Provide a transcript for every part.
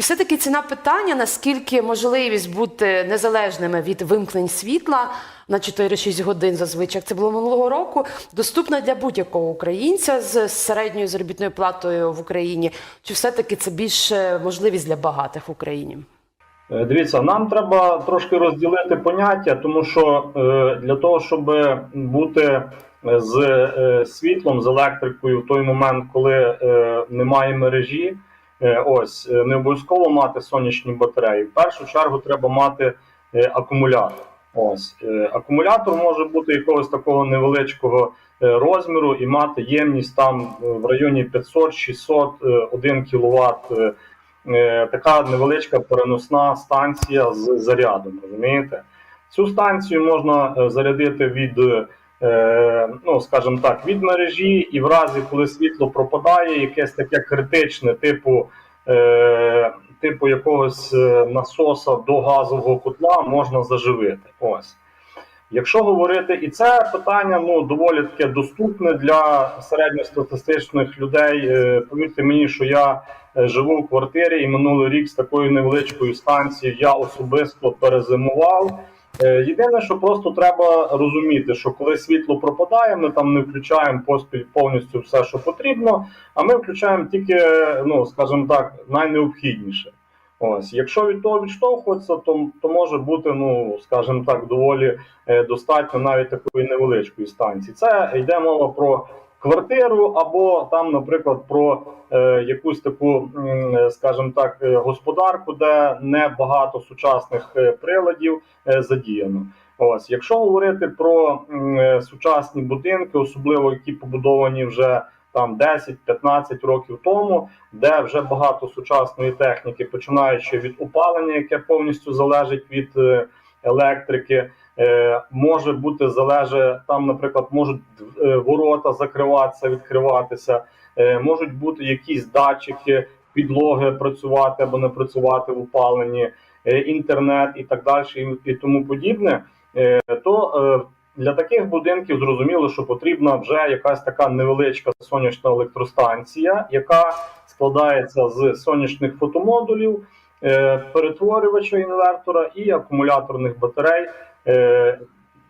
І все-таки ціна питання, наскільки можливість бути незалежними від вимкнень світла на 4-6 годин зазвичай, як це було минулого року, доступна для будь-якого українця з середньою заробітною платою в Україні. Чи все-таки це більше можливість для багатих в Україні? Е, Дивіться, нам треба трошки розділити поняття, тому що е, для того, щоб бути з е, світлом, з електрикою в той момент, коли немає мережі, ось е, не обов'язково мати сонячні батареї. В першу чергу треба мати е, акумулятор. Ось е, акумулятор може бути якогось такого невеличкого е, розміру і мати ємність там е, в районі 500-600 е, 1 кВт. Е, е, така невеличка переносна станція з зарядом. Розумієте? Цю станцію можна е, зарядити від, е, ну скажімо так, від мережі, і в разі, коли світло пропадає, якесь таке критичне, типу. Е, Типу якогось е, насоса до газового котла можна заживити. Ось. Якщо говорити, і це питання ну доволі таке доступне для середньостатистичних людей. Е, Повірте мені, що я е, живу в квартирі, і минулий рік з такою невеличкою станцією я особисто перезимував. Е, Єдине, що просто треба розуміти, що коли світло пропадає, ми там не включаємо поспіль повністю все, що потрібно, а ми включаємо тільки, ну скажімо так, найнеобхідніше. Ось, якщо від того відштовхуватися, то, то може бути, ну скажімо так, доволі е, достатньо навіть такої невеличкої станції. Це йде мова про квартиру, або там, наприклад, про е, якусь таку, е, скажімо так, е, господарку, де не багато сучасних е, приладів задіяно. Ось, якщо говорити про сучасні будинки, особливо які побудовані вже там 10-15 років тому, де вже багато сучасної техніки, починаючи від опалення, яке повністю залежить від електрики. Е, може бути залежить там, наприклад, можуть е, ворота закриватися, відкриватися, е, можуть бути якісь датчики, підлоги працювати або не працювати в опаленні, інтернет і так далі, і, тому подібне. То для таких будинків зрозуміло, що потрібна вже якась така невеличка сонячна електростанція, яка складається з сонячних фотомодулів, перетворювача інвертора і акумуляторних батарей. Е,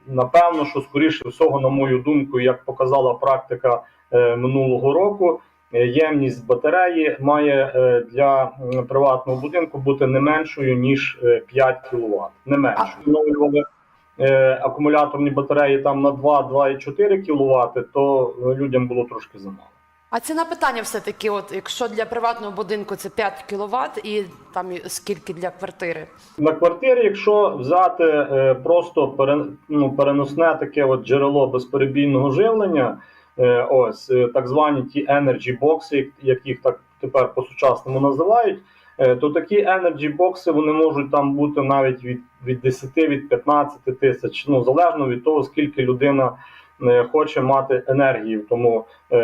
Напевно, що скоріше всього, на мою думку, як показала практика е, минулого року, е, ємність батареї має е, для приватного будинку бути не меншою ніж е, 5 кВт. Не. Встановлювали е, акумуляторні батареї там на 2-2,4 кВт, то е, людям було трошки замало. А ціна питання все-таки, от якщо для приватного будинку це 5 кВт, і там скільки для квартири? На квартирі, якщо взяти е, просто ну, переносне таке от джерело безперебійного живлення, е, ось е, так звані ті energy бокси, як- їх так тепер по-сучасному називають, то такі energy бокси вони можуть там бути навіть від, від 10 від 15 тисяч, ну залежно від того, скільки людина хоче мати енергії в тому, е,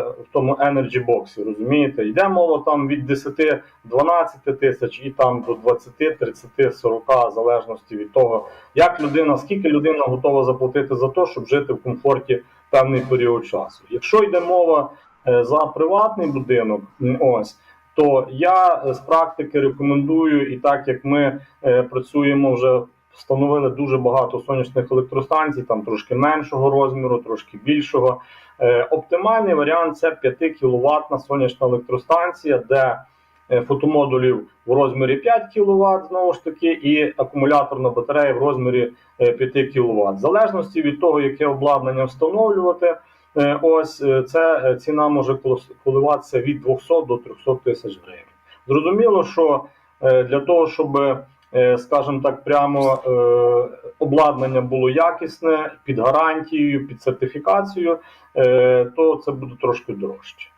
в тому energy боксі. Розумієте? Йде мова там від 10 12 тисяч і там до 20, 30, 40, в залежності від того, як людина, скільки людина готова заплатити за те, щоб жити в комфорті певний період часу. Якщо йде мова е, за приватний будинок, ось. То я е, з практики рекомендую, і так як ми е, працюємо вже встановили дуже багато сонячних електростанцій, там трошки меншого розміру, трошки більшого. Е, оптимальний варіант це 5 кВт сонячна електростанція, де е, фотомодулів в розмірі 5 кВт, знову ж таки, і акумуляторна батарея в розмірі е, 5 кВт. В залежності від того, яке обладнання встановлювати, е, ось е, це е, ціна може коливатися від 200 до 300 тисяч гривень. Зрозуміло, що е, для того, щоб, е, скажімо так, прямо е, обладнання було якісне, під гарантією, під сертифікацією, е, то це буде трошки дорожче.